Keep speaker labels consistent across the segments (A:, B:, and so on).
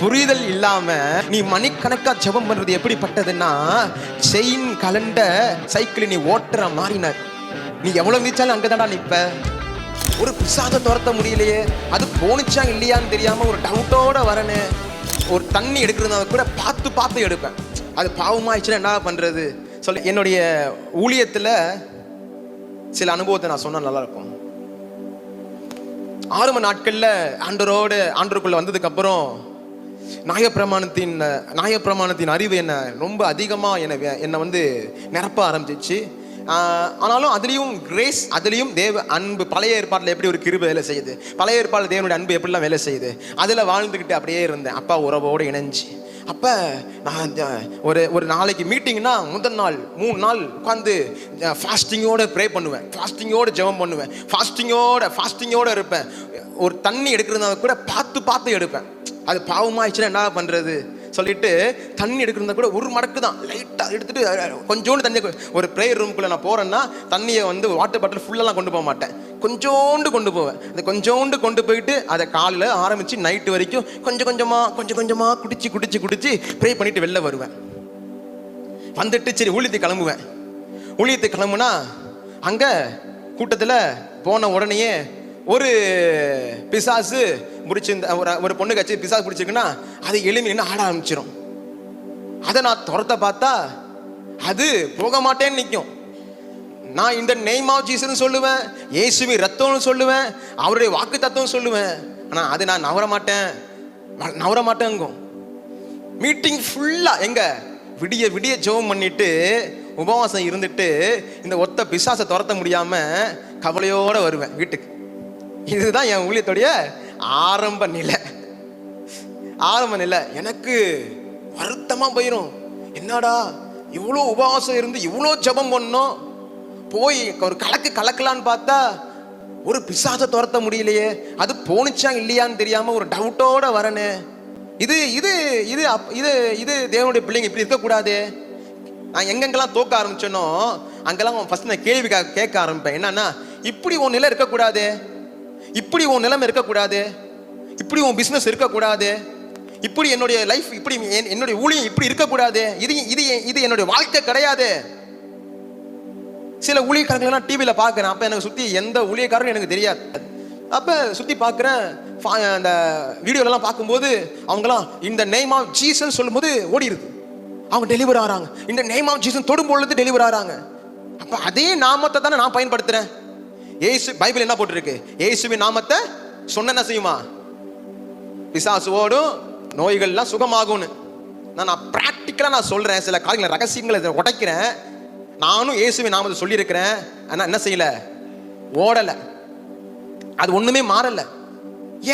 A: புரிதல் இல்லாம நீ மணிக்கணக்கா ஜெபம் பண்றது எப்படிப்பட்டதுன்னா செயின் கலண்ட சைக்கிள் நீ ஓட்டுற மாறினார் நீ எவ்வளவு நீச்சாலும் அங்கதான்டா நிப்ப ஒரு பிசாத துரத்த முடியலையே அது போனிச்சா இல்லையான்னு தெரியாம ஒரு டவுட்டோட வரனே ஒரு தண்ணி எடுக்கிறத கூட பார்த்து பார்த்து எடுப்பேன் அது பாவமாயிடுச்சுன்னா என்ன பண்றது சொல்ல என்னுடைய ஊழியத்துல சில அனுபவத்தை நான் சொன்ன நல்லா இருக்கும் மணி நாட்கள்ல ஆண்டரோடு ஆண்டருக்குள்ள வந்ததுக்கு அப்புறம் நாயப்பிரமாணத்தின் நாயப்பிரமாணத்தின் அறிவு என்னை ரொம்ப அதிகமாக என்னை என்னை வந்து நிரப்ப ஆரம்பிச்சிச்சு ஆனாலும் அதுலேயும் கிரேஸ் அதுலேயும் தேவ அன்பு பழைய ஏற்பாட்டில் எப்படி ஒரு கிருபை வேலை செய்யுது பழைய ஏற்பாட்டில் தேவனுடைய அன்பு எப்படிலாம் வேலை செய்யுது அதில் வாழ்ந்துக்கிட்டு அப்படியே இருந்தேன் அப்பா உறவோடு இணைஞ்சு அப்போ நான் ஒரு ஒரு நாளைக்கு மீட்டிங்னா முதல் நாள் மூணு நாள் உட்காந்து ஃபாஸ்டிங்கோட ப்ரே பண்ணுவேன் ஃபாஸ்டிங்கோட ஜெபம் பண்ணுவேன் ஃபாஸ்டிங்கோட ஃபாஸ்டிங்கோட இருப்பேன் ஒரு தண்ணி எடுக்கிறதுனால கூட பார்த்து பார்த்து எடுப்பேன் அது பாவமாயிடுச்சுன்னா என்ன பண்ணுறது சொல்லிட்டு தண்ணி எடுக்கிறதா கூட ஒரு மடக்கு தான் லைட்டாக எடுத்துட்டு கொஞ்சோண்டு தண்ணி ஒரு ப்ரேயர் ரூம்குள்ளே நான் போகிறேன்னா தண்ணியை வந்து வாட்டர் பாட்டில் ஃபுல்லெல்லாம் கொண்டு போக மாட்டேன் கொஞ்சோண்டு கொண்டு போவேன் அந்த கொஞ்சோண்டு கொண்டு போயிட்டு அதை காலையில் ஆரம்பித்து நைட்டு வரைக்கும் கொஞ்சம் கொஞ்சமாக கொஞ்சம் கொஞ்சமாக குடிச்சு குடிச்சு குடிச்சு ப்ரே பண்ணிவிட்டு வெளில வருவேன் வந்துட்டு சரி ஊழியத்தை கிளம்புவேன் ஊழியத்தை கிளம்புனா அங்கே கூட்டத்தில் போன உடனேயே ஒரு பிசாசு பிடிச்சிருந்த ஒரு ஒரு பொண்ணு கட்சி பிசாசு பிடிச்சிருக்குன்னா அதை எளிமையினு ஆட ஆரம்பிச்சிடும் அதை நான் துரத்த பார்த்தா அது போக மாட்டேன்னு நிற்கும் நான் இந்த நெய்ம் ஆஃப் ஜீசன் சொல்லுவேன் இயேசுவி ரத்தம்னு சொல்லுவேன் அவருடைய வாக்கு தத்துவம் சொல்லுவேன் ஆனால் அதை நான் நவர மாட்டேன் நவர மாட்டேங்கும் மீட்டிங் ஃபுல்லாக எங்கே விடிய விடிய ஜெபம் பண்ணிட்டு உபவாசம் இருந்துட்டு இந்த ஒத்த பிசாசை துரத்த முடியாமல் கவலையோடு வருவேன் வீட்டுக்கு இதுதான் என் ஊழியத்துடைய ஆரம்ப நிலை ஆரம்ப நிலை எனக்கு வருத்தமாக போயிடும் என்னடா இவ்வளோ உபவாசம் இருந்து இவ்வளோ ஜபம் பண்ணோம் போய் ஒரு கலக்கு கலக்கலான்னு பார்த்தா ஒரு பிசாசை துரத்த முடியலையே அது போணுச்சா இல்லையான்னு தெரியாமல் ஒரு டவுட்டோட வரனே இது இது இது அப் இது இது தேவனுடைய பிள்ளைங்க இப்படி இருக்கக்கூடாது நான் எங்கெங்கெல்லாம் தோக்க ஆரம்பிச்சேனோ அங்கெல்லாம் ஃபஸ்ட் நான் கேள்வி கேட்க ஆரம்பிப்பேன் என்னன்னா இப்படி உன் நிலை இருக்கக்கூடாது இப்படி உன் நிலைமை இருக்கக்கூடாது இப்படி உன் பிஸ்னஸ் இருக்கக்கூடாது இப்படி என்னுடைய லைஃப் இப்படி என்னுடைய ஊழியம் இப்படி இருக்கக்கூடாது இது இது இது என்னுடைய வாழ்க்கை கிடையாது சில ஊழியக்காரங்களெல்லாம் டிவியில் பார்க்குறேன் அப்போ எனக்கு சுற்றி எந்த ஊழியக்காரரும் எனக்கு தெரியாது அப்போ சுற்றி பார்க்குறேன் அந்த வீடியோலலாம் பார்க்கும்போது அவங்களாம் இந்த நேம் ஆஃப் ஜீசன் சொல்லும்போது ஓடிடுது அவங்க டெலிவர் ஆகிறாங்க இந்த நேம் ஆஃப் ஜீசன் தொடும்பொழுது டெலிவர் ஆகிறாங்க அப்போ அதே நாமத்தை தானே நான் பயன்படுத்துகிறேன் ஏசு பைபிள் என்ன போட்டிருக்கு ஏசுவின் நாமத்தை சொன்ன என்ன செய்யுமா பிசாசு ஓடும் நோய்கள்லாம் சுகமாகும்னு நான் ப்ராக்டிக்கலாக நான் சொல்கிறேன் சில காரியங்களை ரகசியங்களை உடைக்கிறேன் நானும் இயேசுவின் நாமத்தை சொல்லியிருக்கிறேன் ஆனால் என்ன செய்யல ஓடலை அது ஒன்றுமே மாறலை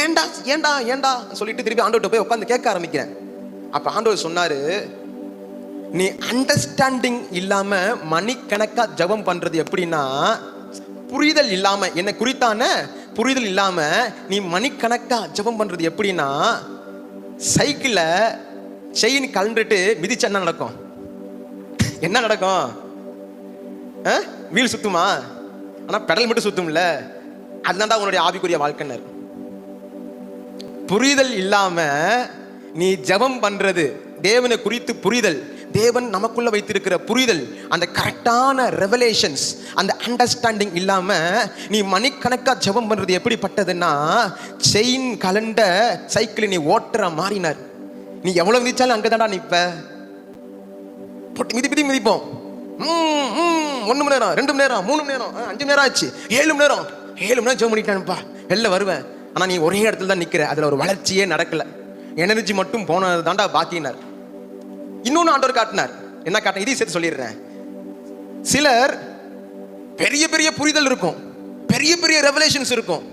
A: ஏண்டா ஏண்டா ஏண்டா சொல்லிட்டு திருப்பி ஆண்டோட போய் உட்காந்து கேட்க ஆரம்பிக்கிறேன் அப்போ ஆண்டவர் சொன்னார் நீ அண்டர்ஸ்டாண்டிங் இல்லாமல் மணிக்கணக்காக ஜபம் பண்ணுறது எப்படின்னா புரிதல் இல்லாமல் என்னை குறித்தான புரிதல் இல்லாமல் நீ மணிக்கணக்கா ஜபம் பண்ணுறது எப்படின்னா சைக்கிள்ல செயின் கலண்டுட்டு மிதிச்சு என்ன நடக்கும் என்ன நடக்கும் வீல் சுத்துமா ஆனால் பெடல் மட்டும் சுத்தும்ல அதுதான் தான் உன்னுடைய ஆவிக்குரிய வாழ்க்கைனர் புரிதல் இல்லாமல் நீ ஜபம் பண்ணுறது தேவனை குறித்து புரிதல் தேவன் நமக்குள்ளே வைத்திருக்கிற புரிதல் அந்த கரெக்டான ரெவலேஷன்ஸ் அந்த அண்டர்ஸ்டாண்டிங் இல்லாமல் நீ மணிக்கணக்காக ஜபம் பண்ணுறது எப்படிப்பட்டதுன்னா செயின் கலண்ட சைக்கிளை நீ ஓட்டுற மாறினார் நீ எவ்வளோ மிதிச்சாலும் அங்கே தான்டா நிற்ப போட்டு மிதி மிதி மிதிப்போம் ஒன்று மணி நேரம் ரெண்டு மணி நேரம் மூணு மணி நேரம் அஞ்சு மணி நேரம் ஆச்சு ஏழு மணி நேரம் ஏழு மணி நேரம் ஜெபம் பண்ணிட்டானுப்பா வெளில வருவேன் ஆனால் நீ ஒரே இடத்துல தான் நிற்கிற அதில் ஒரு வளர்ச்சியே நடக்கலை எனர்ஜி மட்டும் போனது தாண்டா பாக்கினார் இன்னொன்று ஆண்டவர் காட்டினார் என்ன காட்டின இதையும் சேர்த்து சொல்லிடுறேன் சிலர் பெரிய பெரிய புரிதல் இருக்கும் பெரிய பெரிய ரெவலேஷன்ஸ் இருக்கும்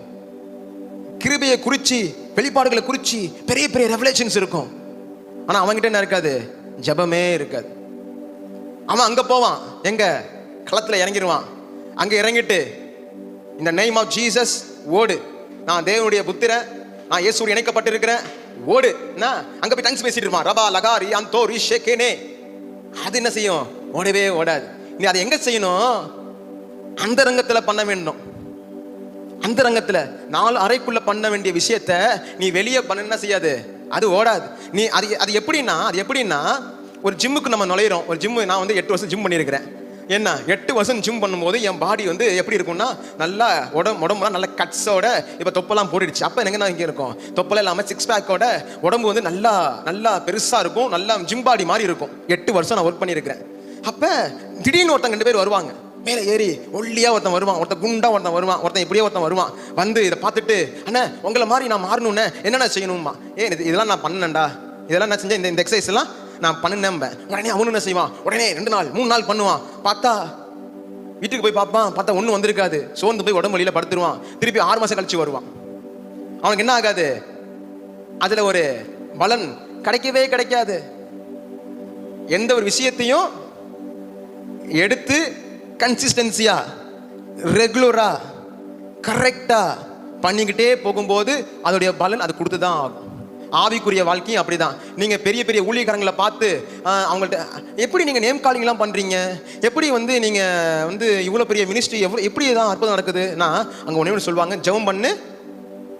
A: கிருபையை குறித்து வெளிப்பாடுகளை குறித்து பெரிய பெரிய ரெவலேஷன்ஸ் இருக்கும் ஆனால் அவங்ககிட்ட என்ன இருக்காது ஜபமே இருக்காது அவன் அங்கே போவான் எங்க களத்தில் இறங்கிடுவான் அங்கே இறங்கிட்டு இந்த நெய்ம் ஆஃப் ஜீசஸ் ஓடு நான் தேவனுடைய புத்திரன் நான் இயேசு இணைக்கப்பட்டிருக்கிறேன் ஓடு அங்க அங்கே போய் டங்ஸ் பேசிட்டு இருப்பான் ரபா லகாரி அந்தோ ரி ஷேக்கேனே அது என்ன செய்யும் ஓடவே ஓடாது நீ அதை எங்கே செய்யணும் அந்த ரங்கத்துல பண்ண வேண்டும் அந்த ரங்கத்துல நாலு அறைக்குள்ளே பண்ண வேண்டிய விஷயத்த நீ வெளியே பண்ண என்ன செய்யாது அது ஓடாது நீ அது அது எப்படின்னா அது எப்படின்னா ஒரு ஜிம்முக்கு நம்ம நுழையிறோம் ஒரு ஜிம்மு நான் வந்து எட்டு வருஷம் ஜிம் பண்ணியிருக்கிறேன் என்ன எட்டு வருஷம் ஜிம் பண்ணும்போது என் பாடி வந்து எப்படி இருக்கும்னா நல்லா உடம்பு உடம்புலாம் நல்ல கட்ஸோட இப்போ தொப்பெல்லாம் போட்டுடுச்சு அப்போ எனக்கு நான் இங்கே இருக்கும் தொப்பெல்லாம் இல்லாமல் சிக்ஸ் பேக்கோட உடம்பு வந்து நல்லா நல்லா பெருசாக இருக்கும் நல்லா ஜிம் பாடி மாதிரி இருக்கும் எட்டு வருஷம் நான் ஒர்க் பண்ணியிருக்கிறேன் அப்போ திடீர்னு ஒருத்தன் ரெண்டு பேர் வருவாங்க மேலே ஏறி ஒல்லியாக ஒருத்தன் வருவான் ஒருத்தன் குண்டா ஒருத்தன் வருவான் ஒருத்தன் இப்படியே ஒருத்தன் வருவான் வந்து இதை பார்த்துட்டு அண்ணா உங்களை மாதிரி நான் மாறணும்னே என்னென்ன செய்யணுமா ஏன் இதெல்லாம் நான் பண்ணேன்டா இதெல்லாம் நான் செஞ்சேன் இந்த எக்ஸசைஸ்லாம் நான் நம்ப உடனே அவனு என்ன செய்வான் உடனே ரெண்டு நாள் மூணு நாள் பண்ணுவான் பார்த்தா வீட்டுக்கு போய் பார்ப்பான் பார்த்தா ஒன்றும் வந்திருக்காது சோர்ந்து போய் உடம்பு வழியில் படுத்துருவான் திருப்பி ஆறு மாதம் கழிச்சு வருவான் அவனுக்கு என்ன ஆகாது அதில் ஒரு பலன் கிடைக்கவே கிடைக்காது எந்த ஒரு விஷயத்தையும் எடுத்து கன்சிஸ்டன்சியா ரெகுலரா கரெக்டா பண்ணிக்கிட்டே போகும்போது அதோடைய பலன் அது கொடுத்து தான் ஆகும் ஆவிக்குரிய வாழ்க்கையும் அப்படி தான் நீங்கள் பெரிய பெரிய ஊழியக்காரங்களை பார்த்து அவங்கள்ட்ட எப்படி நீங்கள் நேம் காலிங்லாம் பண்ணுறீங்க எப்படி வந்து நீங்கள் வந்து இவ்வளோ பெரிய மினிஸ்ட்ரி எவ்வளோ எப்படி தான் அற்புதம் நடக்குதுன்னா அங்கே ஒன்று ஒன்று சொல்லுவாங்க ஜெபம் பண்ணு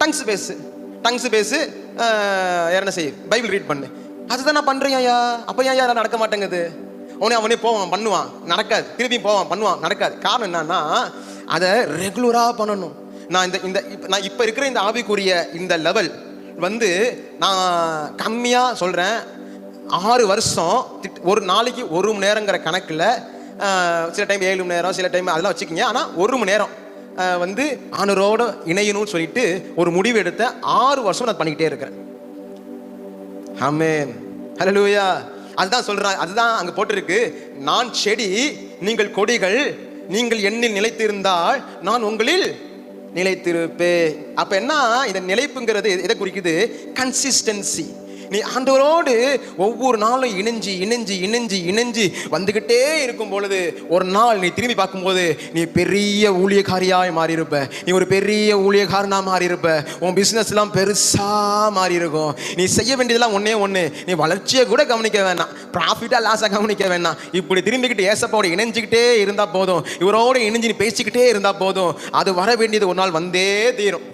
A: டங்ஸ் பேசு டங்ஸ் பேசு என்ன செய் பைபிள் ரீட் பண்ணு அதுதான் நான் பண்ணுறேன் ஐயா அப்போ ஏன் ஐயா நடக்க மாட்டேங்குது அவனே அவனே போவான் பண்ணுவான் நடக்காது திருப்பியும் போவான் பண்ணுவான் நடக்காது காரணம் என்னன்னா அதை ரெகுலராக பண்ணணும் நான் இந்த இந்த நான் இப்போ இருக்கிற இந்த ஆவிக்குரிய இந்த லெவல் வந்து நான் கம்மியாக சொல்கிறேன் ஆறு வருஷம் ஒரு நாளைக்கு ஒரு மணி நேரங்கிற கணக்கில் சில டைம் ஏழு மணி நேரம் சில டைம் அதெல்லாம் வச்சுக்கிங்க ஆனால் ஒரு மணி நேரம் வந்து ஆனரோட இணையணும்னு சொல்லிட்டு ஒரு முடிவு எடுத்த ஆறு வருஷம் நான் பண்ணிக்கிட்டே இருக்கிறேன் ஆமே ஹலோ லூயா அதுதான் சொல்கிறேன் அதுதான் அங்கே போட்டிருக்கு நான் செடி நீங்கள் கொடிகள் நீங்கள் எண்ணில் நிலைத்திருந்தால் நான் உங்களில் நிலைத்திருப்பே அப்போ என்ன இந்த நிலைப்புங்கிறது எதை குறிக்குது கன்சிஸ்டன்சி நீ ஆண்டவரோடு ஒவ்வொரு நாளும் இணைஞ்சு இணைஞ்சு இணைஞ்சு இணைஞ்சு வந்துக்கிட்டே இருக்கும் பொழுது ஒரு நாள் நீ திரும்பி பார்க்கும்போது நீ பெரிய ஊழியக்காரியாய் மாறியிருப்ப நீ ஒரு பெரிய ஊழியக்காரனாக மாறியிருப்ப உன் பிஸ்னஸ்லாம் பெருசாக மாறி இருக்கும் நீ செய்ய வேண்டியதெல்லாம் ஒன்றே ஒன்று நீ வளர்ச்சியை கூட கவனிக்க வேணாம் ப்ராஃபிட்டாக லாஸாக கவனிக்க வேணாம் இப்படி திரும்பிக்கிட்டு ஏசப்போட இணைஞ்சிக்கிட்டே இருந்தால் போதும் இவரோட இணைஞ்சு நீ பேசிக்கிட்டே இருந்தால் போதும் அது வர வேண்டியது ஒரு நாள் வந்தே தீரும்